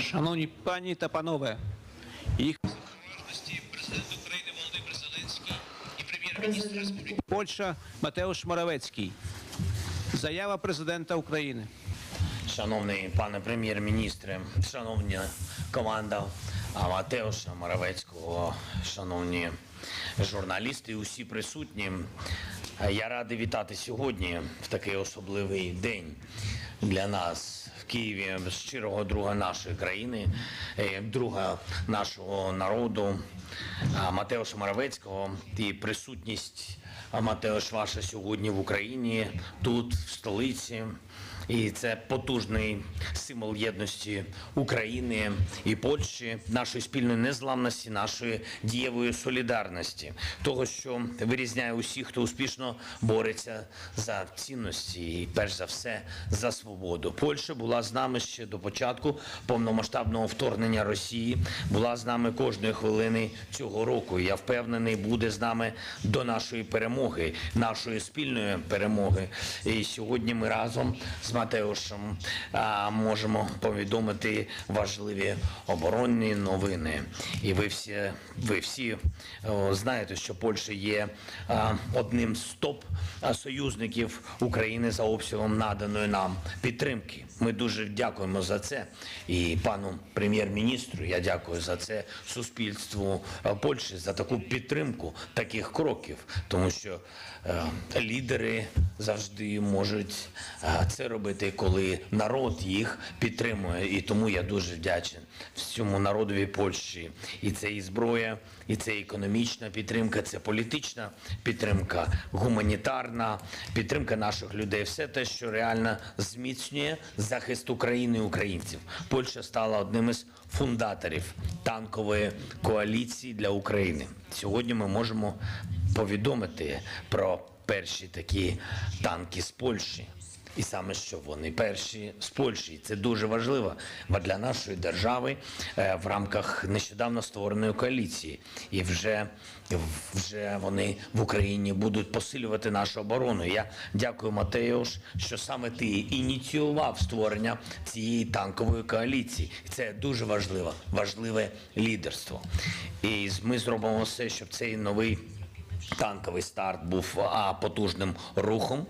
Шановні пані та панове, їх президент України Володимир Зеленський і прем'єр-міністр Республіки Польща Матеуш Моравецький. Заява президента України. Шановний пане прем'єр-міністре, шановна команда Матеуша Моравецького, шановні журналісти, усі присутні. Я радий вітати сьогодні в такий особливий день для нас Києві щирого друга нашої країни, е, друга нашого народу а, Матеуша Моравецького і присутність Матеош ваша сьогодні в Україні, тут, в столиці. І це потужний символ єдності України і Польщі, нашої спільної незламності, нашої дієвої солідарності, того, що вирізняє усіх, хто успішно бореться за цінності і перш за все за свободу. Польща була з нами ще до початку повномасштабного вторгнення Росії, була з нами кожної хвилини цього року. Я впевнений, буде з нами до нашої перемоги, нашої спільної перемоги. І сьогодні ми разом з Матеушем а, можемо повідомити важливі оборонні новини. І ви всі, ви всі знаєте, що Польща є одним з топ союзників України за обсягом наданої нам підтримки. Ми дуже дякуємо за це. І пану прем'єр-міністру я дякую за це суспільству Польщі за таку підтримку таких кроків, тому що е, лідери завжди можуть це робити, коли народ їх підтримує. І тому я дуже вдячний всьому народові Польщі. І це і зброя, і це економічна підтримка, це політична підтримка, гуманітарна підтримка наших людей. Все те, що реально зміцнює захист України і українців. Польща стала одним із фундаторів танкової коаліції для України. Сьогодні ми можемо повідомити про перші такі танки з Польщі. І саме що вони перші з Польщі. Це дуже важливо для нашої держави е, в рамках нещодавно створеної коаліції. І вже, вже вони в Україні будуть посилювати нашу оборону. Я дякую Матеуш, що саме ти ініціював створення цієї танкової коаліції. Це дуже важливо, важливе лідерство. І ми зробимо все, щоб цей новий. Танковий старт був а, потужним рухом,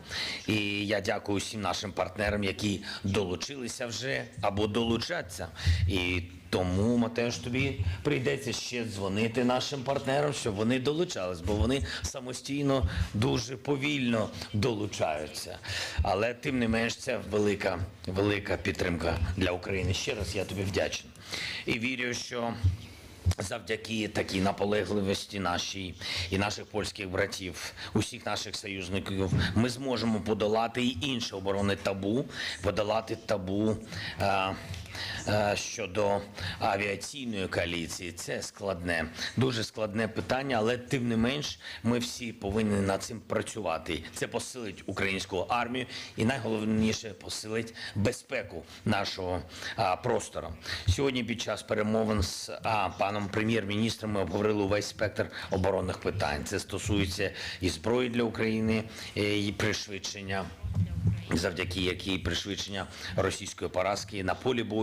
і я дякую всім нашим партнерам, які долучилися вже або долучаться. І тому Матеж, тобі прийдеться ще дзвонити нашим партнерам, щоб вони долучались, бо вони самостійно дуже повільно долучаються. Але тим не менш, це велика, велика підтримка для України. Ще раз я тобі вдячний і вірю, що. Завдяки такій наполегливості нашій і наших польських братів, усіх наших союзників, ми зможемо подолати і інше оборонне табу, подолати табу. е, Щодо авіаційної коаліції, це складне, дуже складне питання, але тим не менш ми всі повинні над цим працювати. Це посилить українську армію і найголовніше посилить безпеку нашого простору. Сьогодні під час перемовин з а, паном прем'єр-міністром ми обговорили увесь спектр оборонних питань. Це стосується і зброї для України, і пришвидшення завдяки якій пришвидшення російської поразки на полі бою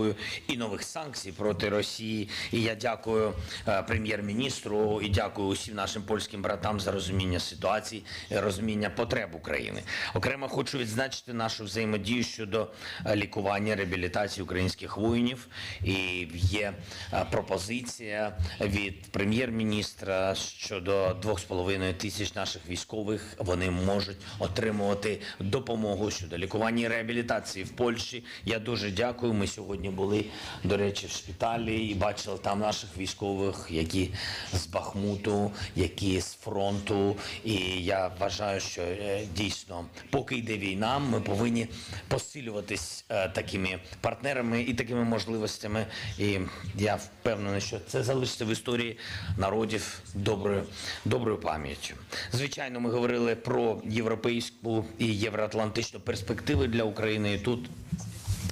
і нових санкцій проти Росії. І я дякую е, прем'єр-міністру і дякую усім нашим польським братам за розуміння ситуації, розуміння потреб України. Окремо хочу відзначити нашу взаємодію щодо е, лікування реабілітації українських воїнів. І є е, пропозиція від прем'єр-міністра щодо 2,5 тисяч наших військових. Вони можуть отримувати допомогу щодо лікування і реабілітації в Польщі. Я дуже дякую. Ми сьогодні були, до речі, в шпиталі і бачили там наших військових, які з Бахмуту, які з фронту. І я вважаю, що е, дійсно, поки йде війна, ми повинні посилюватись е, такими партнерами і такими можливостями. І я впевнений, що це залишиться в історії народів доброю, доброю пам'яттю. Звичайно, ми говорили про європейську і євроатлантичну перспективи для України. І тут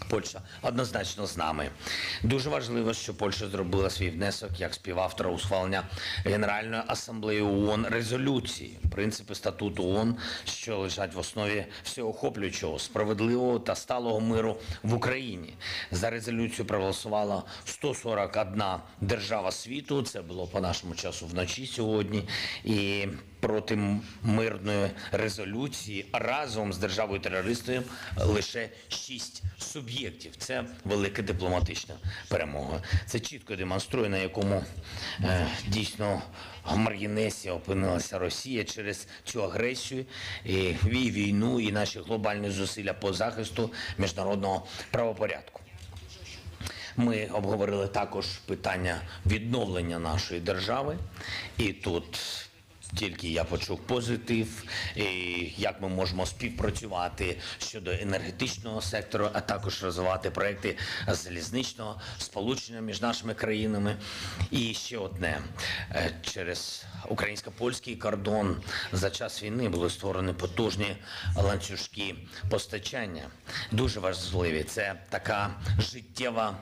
Польща однозначно з нами. Дуже важливо, що Польща зробила свій внесок як співавтора ухвалення Генеральної асамблеї ООН резолюції, принципи статуту ООН, що лежать в основі всеохоплюючого, справедливого та сталого миру в Україні. За резолюцію проголосувала 141 держава світу. Це було по нашому часу вночі сьогодні. І проти мирної резолюції разом з державою терористою лише шість суб'єктів. Це велика дипломатична перемога. Це чітко демонструє, на якому е, дійсно маргінесі опинилася Росія через цю агресію, і війну, і наші глобальні зусилля по захисту міжнародного правопорядку. Ми обговорили також питання відновлення нашої держави, і тут тільки я почув позитив, і як ми можемо співпрацювати щодо енергетичного сектору, а також розвивати проекти залізничного сполучення між нашими країнами. І ще одне Е, через українсько-польський кордон за час війни були створені потужні ланцюжки постачання. Дуже важливі. Це така життєва,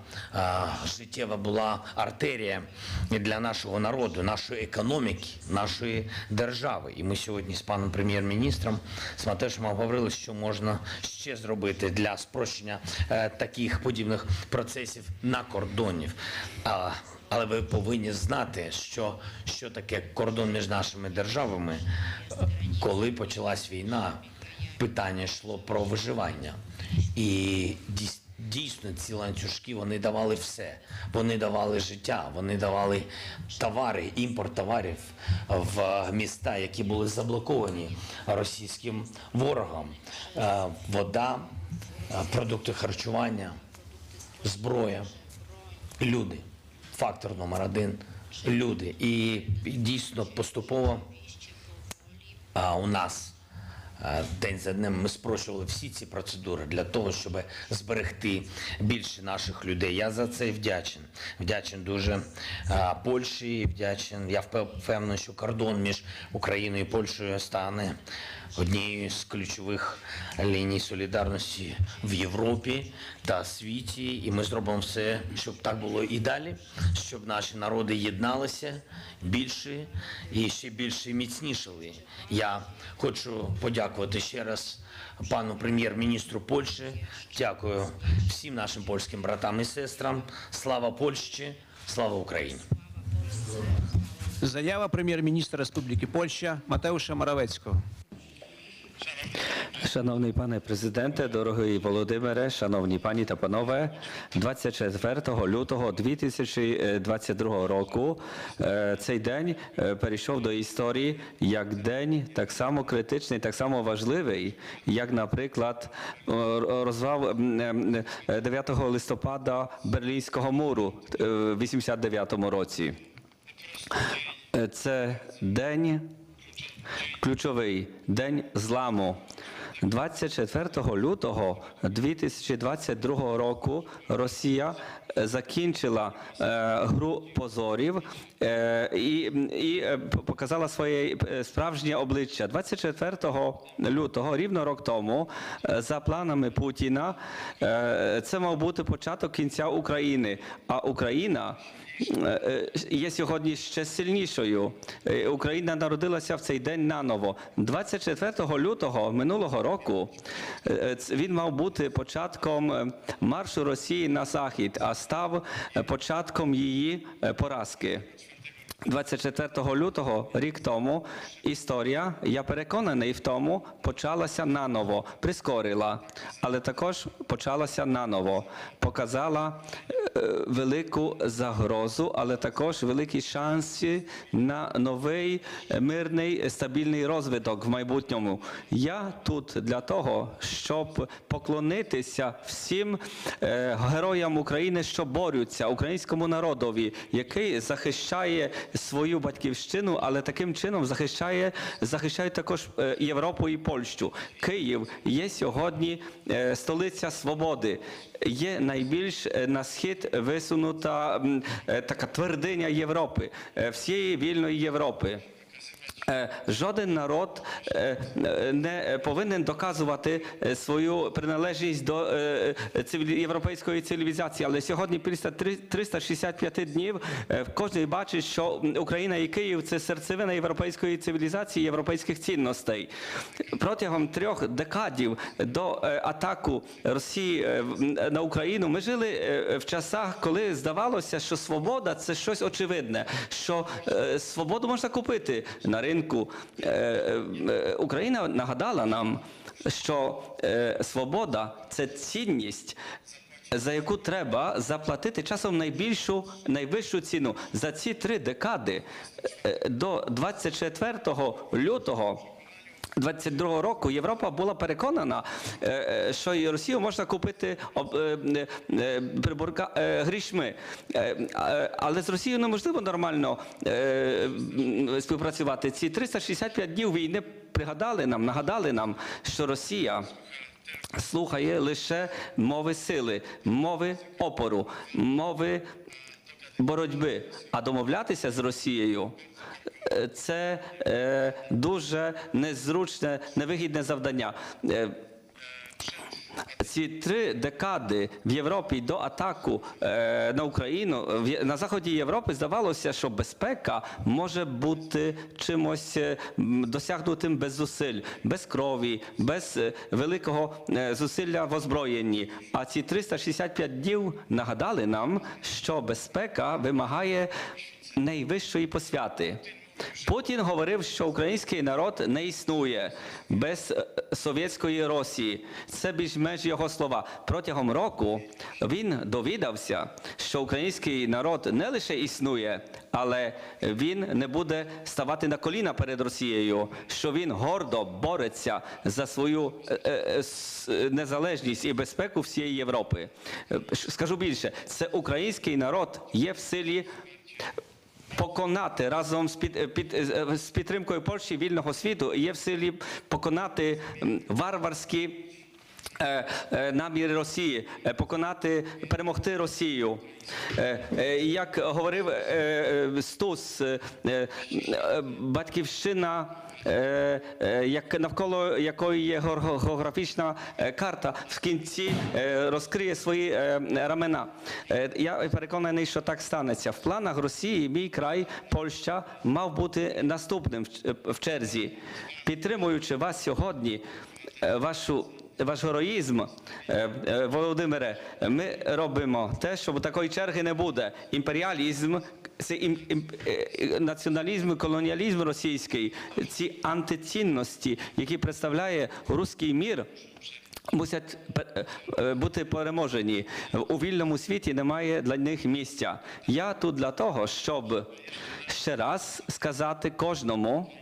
життєва була артерія для нашого народу, нашої економіки, нашої держави. І ми сьогодні з паном прем'єр-міністром з Матешем говорили, що можна ще зробити для спрощення е, таких подібних процесів на кордонів. Але ви повинні знати, що, що таке кордон між нашими державами, коли почалась війна. Питання йшло про виживання. І дійс- дійсно ці ланцюжки вони давали все. Вони давали життя, вони давали товари, імпорт товарів в міста, які були заблоковані російським ворогом. Е, Вода, е, продукти харчування, зброя, люди. Фактор номер один люди. І дійсно поступово у нас день за днем ми спрощували всі ці процедури для того, щоб зберегти більше наших людей. Я за це вдячен. Вдячен дуже Польщі, вдячен. Я впевнений, що кордон між Україною і Польщею стане однією з ключових ліній солідарності в Європі та світі. І ми зробимо все, щоб так було і далі, щоб наші народи єдналися більше і ще більше міцнішали. Я хочу подякувати ще раз пану прем'єр-міністру Польщі. Дякую всім нашим польським братам і сестрам. Слава Польщі, слава Україні! Заява прем'єр-міністра Республіки Польща Матеуша Моравецького. Шановний пане президенте, дорогий Володимире, шановні пані та панове, 24 лютого 2022 року е, цей день е, перейшов до історії як день так само критичний, так само важливий, як, наприклад, розвал м, м, е, 9 листопада Берлінського муру е, в 89 році. Це день ключовий день зламу. 24 лютого 2022 року Росія е, закінчила е, гру позорів е, і, і е, показала своє е, справжнє обличчя. 24 лютого, рівно рок тому, за планами Путіна, е, це мав бути початок кінця України. А Україна є сьогодні ще сильнішою. Е, Україна народилася в цей день наново. 24 лютого минулого року е, він мав бути початком е, маршу Росії на захід, а став е, початком її е, поразки. 24 лютого, рік тому, історія, я переконаний в тому, почалася наново, прискорила, але також почалася наново, показала е, велику загрозу, але також великі шанси на новий е, мирний стабільний розвиток в майбутньому. Я тут для того, щоб поклонитися всім е, героям України, що борються, українському народові, який захищає свою батьківщину, але таким чином захищає, захищає також е, Європу і Польщу. Київ є сьогодні е, столиця свободи, є найбільш е, на схід висунута така твердиня Європи, всієї вільної Європи. Е, Жоден народ е, е, не повинен доказувати е, свою приналежність до е, е, європейської цивілізації. Але сьогодні, після три- 365 днів, е, кожен бачить, що Україна і Київ це серцевина європейської цивілізації, європейських цінностей. Протягом трьох декадів до е, атаку Росії е, на Україну ми жили е, в часах, коли здавалося, що свобода це щось очевидне, що е, свободу можна купити на ринку. Е, е, Україна нагадала нам, що е, свобода це цінність. За яку треба заплатити часом найбільшу, найвищу ціну за ці три декади е, до 24 лютого 22 року Європа була переконана, е, е, що і Росію можна купити е, грішми. Але з Росією неможливо нормально співпрацювати. Ці 365 днів війни пригадали нам, нагадали нам, що Росія. Слухає лише мови сили, мови опору, мови боротьби, а домовлятися з Росією це е, дуже незручне, невигідне завдання. Е, ці три декади в Європі до атаку е, на Україну в на заході Європи здавалося, що безпека може бути чимось е, досягнутим без зусиль, без крові, без великого зусилля в озброєнні. А ці 365 днів нагадали нам, що безпека вимагає найвищої посвяти. Путін говорив, що український народ не існує без е, совєтської Росії. Це більш-менш його слова. Протягом року він довідався, що український народ не лише існує, але він не буде ставати на коліна перед Росією, що він гордо бореться за свою е, е, незалежність і безпеку всієї Європи. Скажу більше, це український народ є в силі поконати разом з, під, е, під, е, з підтримкою Польщі вільного світу є в силі поконати варварські. Е, е, Наміри Росії е, поконати, перемогти Росію. Як говорив Стус, батьківщина, як навколо якої є географічна карта, в кінці розкриє свої рамена. Я переконаний, що так станеться. В планах Росії мій край, Польща, мав бути наступним в черзі. Підтримуючи вас сьогодні, вашу. Ваш героїзм, е, е, Володимире, ми робимо те, щоб такої черги не буде. Імперіалізм, е, націоналізм, колоніалізм російський, ці антицінності, які представляє руський мір, мусять бути переможені. У вільному світі немає для них місця. Я тут для того, щоб ще раз сказати кожному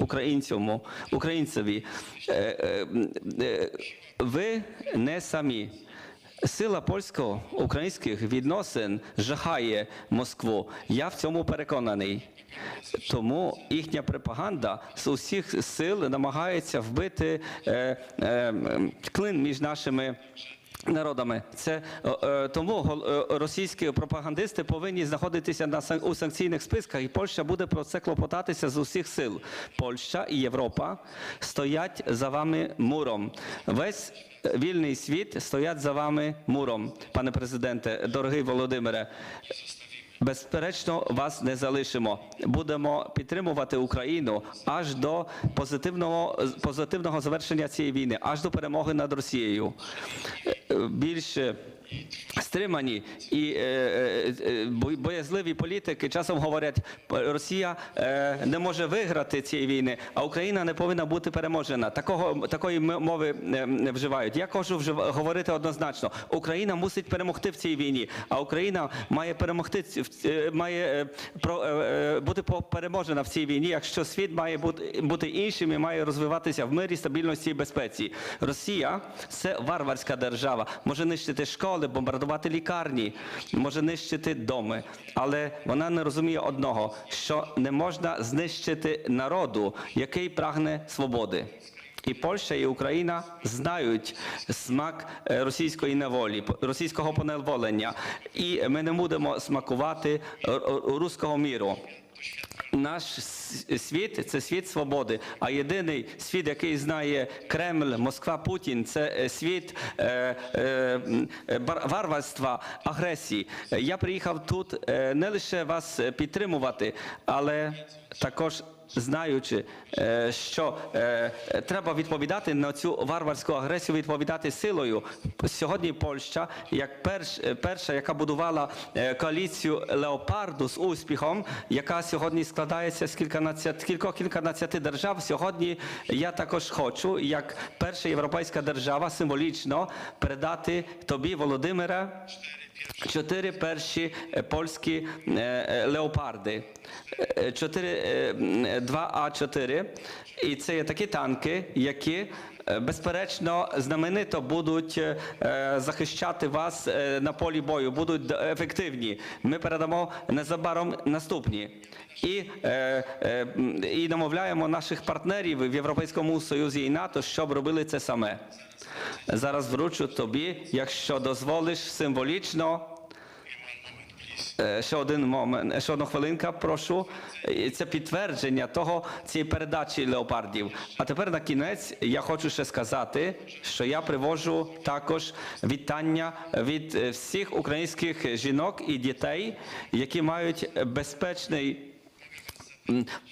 українцю, українцеві, е, е, е, ви не самі. Сила польсько-українських відносин жахає Москву. Я в цьому переконаний. Тому їхня пропаганда з усіх сил намагається вбити е, е, клин між нашими. Народами це е, е, тому е, російські пропагандисти повинні знаходитися на у санкційних списках, і Польща буде про це клопотатися з усіх сил. Польща і Європа стоять за вами муром. Весь вільний світ стоять за вами муром, пане президенте, дорогий Володимире. Безперечно, вас не залишимо. Будемо підтримувати Україну аж до позитивного позитивного завершення цієї війни, аж до перемоги над Росією. Е, Більше стримані і е, е, е, бо- боязливі політики часом говорять, Росія не може виграти цієї війни, а Україна не повинна бути переможена. Такого такої мови вживають. Я кажу говорити однозначно. Україна мусить перемогти в цій війні, а Україна має перемогти має бути переможена в цій війні, якщо світ має бути іншим і має розвиватися в мирі, стабільності і безпеці. Росія це варварська держава, може нищити школи, бомбардувати лікарні, може нищити доми, але вона не розуміє одного, що не можна знищити народу, який прагне свободи. І Польща і Україна знають смак е, російської неволі, російського поневолення. І ми не будемо смакувати руського міру. Наш світ це світ свободи. А єдиний світ, який знає Кремль, Москва, Путін, це е, світ е, е, варварства, агресії. Я приїхав тут е, не лише вас е, підтримувати, але також. Знаючи, е, що е, треба відповідати на цю варварську агресію, відповідати силою. Сьогодні Польща, як перш, е, перша, яка будувала коаліцію леопарду з успіхом, яка сьогодні складається з кільканадцять кількох кільканадцяти держав. Сьогодні я також хочу, як перша європейська держава, символічно передати тобі, Володимире, Чотири перші е, польські е, е, леопарди, Е, чотири, два м, 2А4. І це є такі танки, які безперечно знаменито будуть е, е, захищати вас е, на полі бою, будуть ефективні. Ми передамо незабаром наступні. І, е, е, і намовляємо наших партнерів в Європейському Союзі і НАТО, щоб робили це саме. Зараз вручу тобі, якщо дозволиш символічно. Е, Ще один момент, е, ще одну хвилинка, прошу. Це підтвердження того цієї передачі леопардів. А тепер на кінець я хочу ще сказати, що я привожу також вітання від е, всіх українських жінок і дітей, які мають безпечний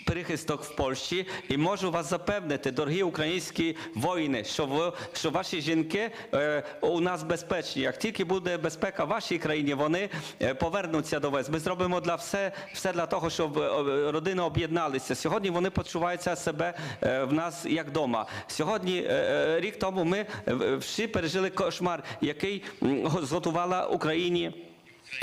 прихисток в Польщі, і можу вас запевнити, дорогі українські воїни, що ви, що ваші жінки е, у нас безпечні. Як тільки буде безпека в вашій країні, вони е, повернуться до вас. Ми зробимо для все, все для того, щоб е, родини об'єдналися. Сьогодні вони почуваються себе е, в нас як вдома. Сьогодні, е, рік тому, ми всі пережили кошмар, який м, зготувала Україні.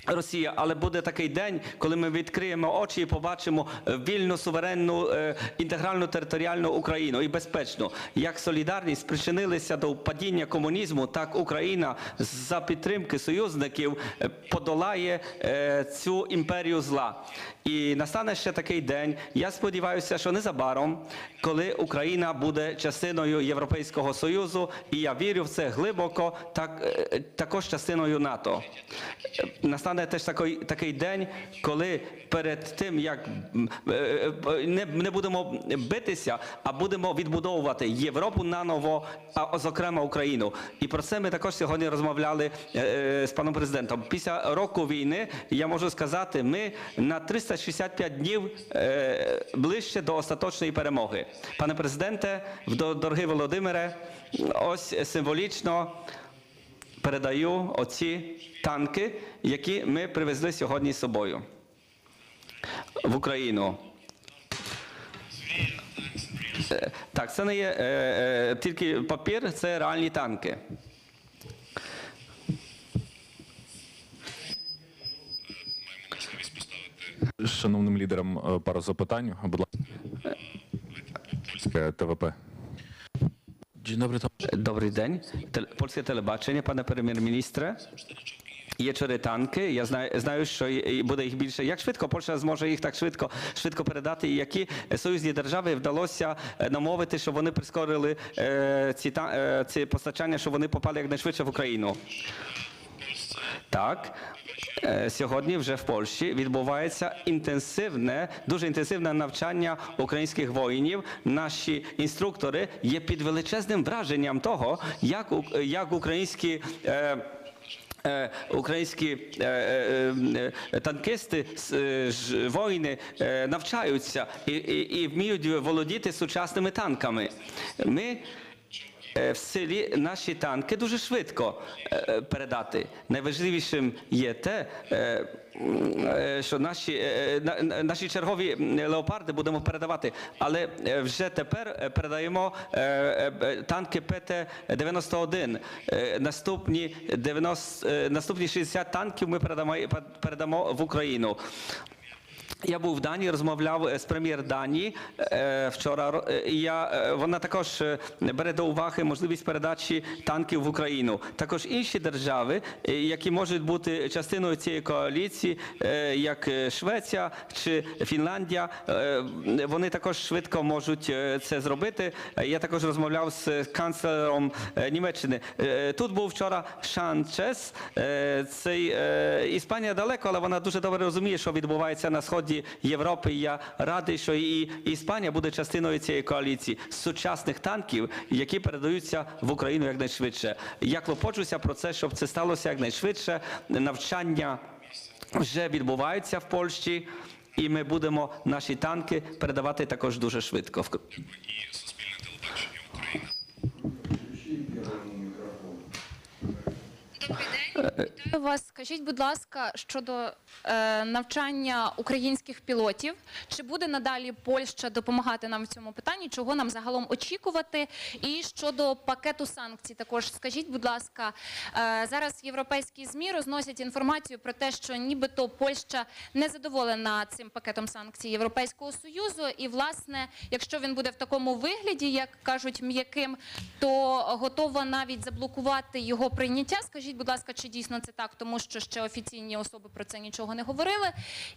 Росія, але буде такий день, коли ми відкриємо очі і побачимо е, вільну, суверенну, е, інтегральну територіальну Україну і безпечну. Як солідарність спричинилися до падіння комунізму, так Україна за підтримки союзників е, подолає цю імперію зла. І настане ще такий день. Я сподіваюся, що незабаром, коли Україна буде частиною Європейського Союзу, і я вірю в це глибоко, так також частиною НАТО. Настане теж такий, такий день, коли перед тим, як е, е, не, не будемо битися, а будемо відбудовувати Європу наново, а зокрема Україну. І про це ми також сьогодні розмовляли е, з паном президентом. Після року війни я можу сказати, ми на 365 днів ближче до остаточної перемоги. Пане президенте, дорогий Володимире, ось символічно передаю оці танки, які ми привезли сьогодні з собою в Україну. Е, Так, це не є е, е, тільки папір, це реальні танки. Шановним лідерам е, пару запитань. Будь ласка, польське ТВП. Dzień dobry, to Добрий день. Тел- polskie телебачення, пане прем'єр-міністре. Є чотири танки. Я знаю, знаю, що буде їх більше. Як швидко Польща зможе їх так швидко, швидко передати? І які союзні держави вдалося намовити, щоб вони прискорили е, ці, та- е, ці постачання, щоб вони попали якнайшвидше в Україну? Так. Е, Сьогодні вже в Польщі відбувається інтенсивне, дуже інтенсивне навчання українських воїнів. Наші інструктори є під величезним враженням того, як, як українські. Е, е, Українські е, танкисти, е, воїни навчаються і, і, і вміють володіти сучасними танками. Ми в селі наші танки дуже швидко е, е, передати. Найважливішим є те, е, е, що наші, е, на- на- наші чергові леопарди будемо передавати, але е, вже тепер е, передаємо е, е, е, танки ПТ-91. Е, Наступні 90, е, наступні 60 танків ми передамо, передамо в Україну. Я був в Данії, розмовляв е, з прем'єр Данії е, вчора. е, і Я, вона також бере до уваги можливість передачі танків в Україну. Також інші держави, які можуть бути частиною цієї коаліції, як Швеція чи Фінляндія, вони також швидко можуть це зробити. Я також розмовляв з канцлером Німеччини. Тут був вчора Шанчес. Цей Іспанія далеко, але вона дуже добре розуміє, що відбувається на сході сході Європи. Я радий, що і Іспанія буде частиною цієї коаліції сучасних танків, які передаються в Україну якнайшвидше. Я клопочуся про це, щоб це сталося якнайшвидше. Навчання вже відбуваються в Польщі, і ми будемо наші танки передавати також дуже швидко. і Суспільне телебачення України. Добрий день, вітаю вас. Скажіть, будь ласка, щодо е, навчання українських пілотів, чи буде надалі Польща допомагати нам в цьому питанні? Чого нам загалом очікувати? І щодо пакету санкцій, також скажіть, будь ласка, е, зараз європейські змі розносять інформацію про те, що нібито Польща не задоволена цим пакетом санкцій Європейського союзу, і власне, якщо він буде в такому вигляді, як кажуть, м'яким, то готова навіть заблокувати його прийняття. Скажіть, будь ласка, чи дійсно це так, тому що ще офіційні особи про це нічого не говорили.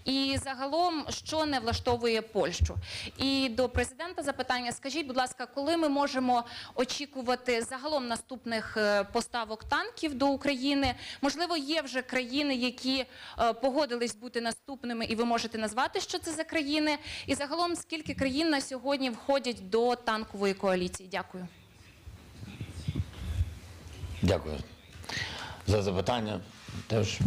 І загалом, що не влаштовує Польщу? І до президента запитання: скажіть, будь ласка, коли ми можемо очікувати загалом наступних е, поставок танків до України? Можливо, є вже країни, які е, погодились бути наступними, і ви можете назвати, що це за країни? І загалом, скільки країн на сьогодні входять до танкової коаліції? Дякую. Дякую за запитання. Теж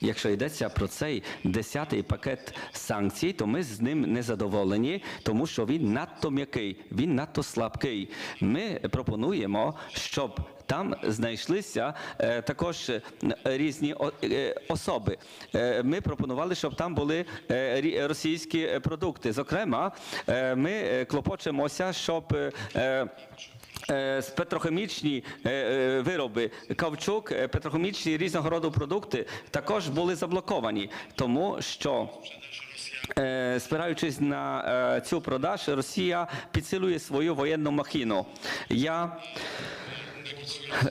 Якщо йдеться про цей десятий пакет санкцій, то ми з ним не задоволені, тому що він надто м'який, він надто слабкий. Ми пропонуємо, щоб там знайшлися е, також е, різні о- е, особи. Е, ми пропонували, щоб там були е, рі- російські продукти. Зокрема, е, ми е, клопочемося, щоб е, петрохімічні е, е, вироби, кавчук, е, петрохімічні різного роду продукти також були заблоковані, тому що. е, Спираючись на е, цю продаж, Росія підсилює свою воєнну махіну. Я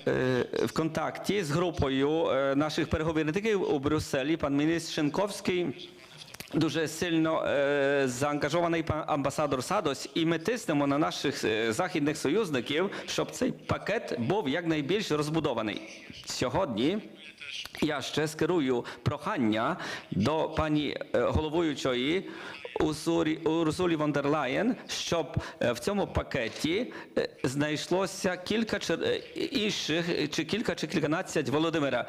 е, в контакті з групою е, наших переговірників у Брюсселі, пан міністр Шенковський. Дуже сильно е, заангажований амбасадор Садос, і ми тиснемо на наших е, західних союзників, щоб цей пакет був якнайбільш розбудований. Сьогодні я ще скерую прохання до пані е, головуючої Урсулі фон дер Лаєн, щоб е, в цьому пакеті е, знайшлося кілька е, інших, чи кілька, чи кільканадцять Володимира,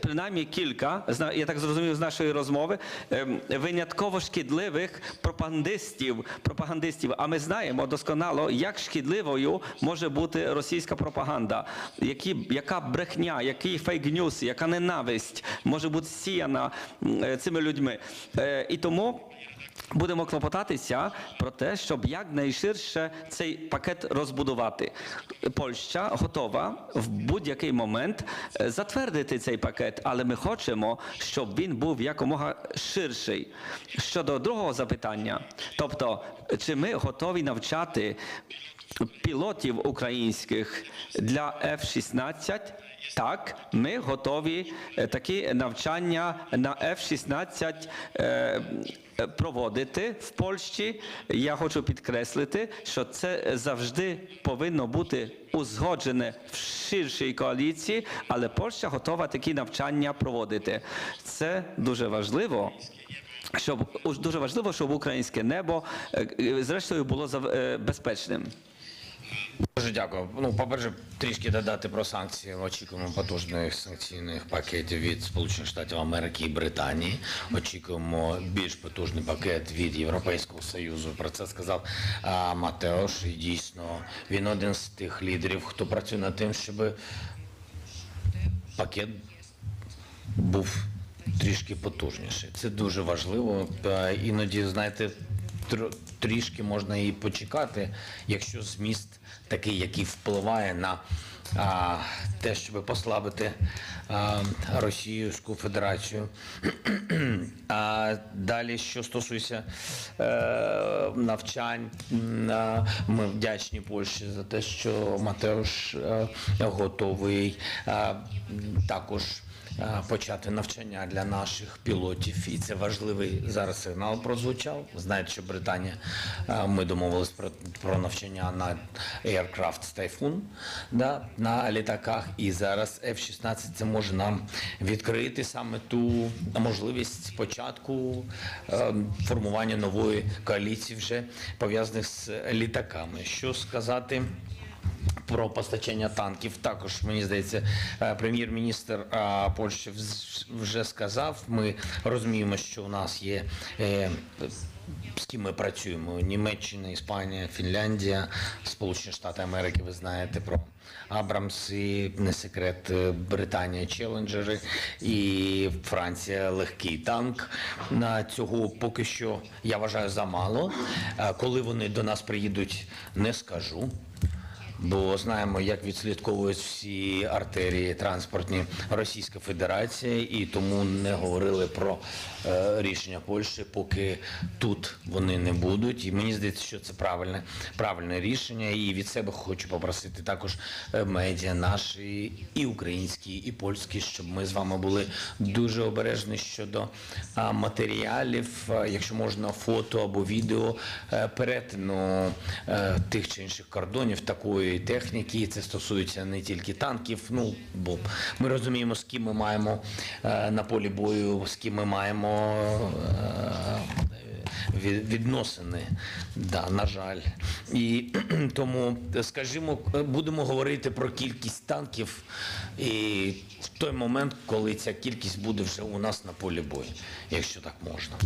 принаймні кілька, я так зрозумів з нашої розмови, ем, винятково шкідливих пропагандистів, пропагандистів. А ми знаємо досконало, як шкідливою може бути російська пропаганда, які, яка брехня, який фейк-ньюс, яка ненависть може бути сіяна цими людьми. І тому будемо клопотатися про те, щоб якнайширше цей пакет розбудувати. Польща готова в будь-який момент е, затвердити цей пакет, але ми хочемо, щоб він був якомога ширший. Щодо другого запитання, тобто, чи ми готові навчати пілотів українських для F-16? Так, ми готові е, такі навчання на F-16 е, проводити в Польщі. Я хочу підкреслити, що це завжди повинно бути узгоджене в ширшій коаліції, але Польща готова такі навчання проводити. Це дуже важливо. Щоб уж дуже важливо, щоб українське небо е, зрештою було безпечним. Дуже дякую. Ну, по-перше, трішки додати про санкції. Очікуємо потужних санкційних пакетів від Сполучених Штатів Америки і Британії. Очікуємо більш потужний пакет від Європейського Союзу. Про це сказав а, Матеош. І дійсно він один з тих лідерів, хто працює над тим, щоб пакет був трішки потужніший. Це дуже важливо. Е, Іноді, знаєте, тр- трішки можна і почекати, якщо зміст такий, який впливає на а, те, щоб послабити а, Російську Федерацію. А далі, що стосується е, навчань, а, ми вдячні Польщі за те, що Матеуш е, готовий а, також почати навчання для наших пілотів, і це важливий зараз сигнал прозвучав. Знаєте, що Британія ми домовились про, про навчання на Aircraft Typhoon, да, на літаках, і зараз F-16 це може нам відкрити саме ту можливість початку формування нової коаліції вже пов'язаних з літаками. Що сказати? Про постачання танків також мені здається, е, прем'єр-міністр е, Польщі вже сказав. Ми розуміємо, що у нас є е, з ким ми працюємо: Німеччина, Іспанія, Фінляндія, Сполучені Штати Америки. Ви знаєте про Абрамси, не секрет Британія, Челенджери і Франція легкий танк. На цього поки що я вважаю замало. Коли вони до нас приїдуть, не скажу. Бо знаємо, як відслідковують всі артерії транспортні Російська Федерація, і тому не говорили про е, рішення Польщі, поки тут вони не будуть. І мені здається, що це правильне, правильне рішення. І від себе хочу попросити також е, медіа наші, і українські, і польські, щоб ми з вами були дуже обережні щодо а, матеріалів, а, якщо можна, фото або відео е, перетину е, тих чи інших кордонів такої техніки. Це стосується не тільки танків. Ну бо ми розуміємо, з ким ми маємо е, на полі бою, з ким ми маємо. е, відносини, да, на жаль. І тому, скажімо, будемо говорити про кількість танків і в той момент, коли ця кількість буде вже у нас на полі бою, якщо так можна.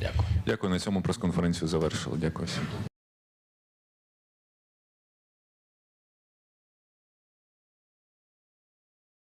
Дякую. Дякую. На цьому прес-конференцію завершили. Дякую всім.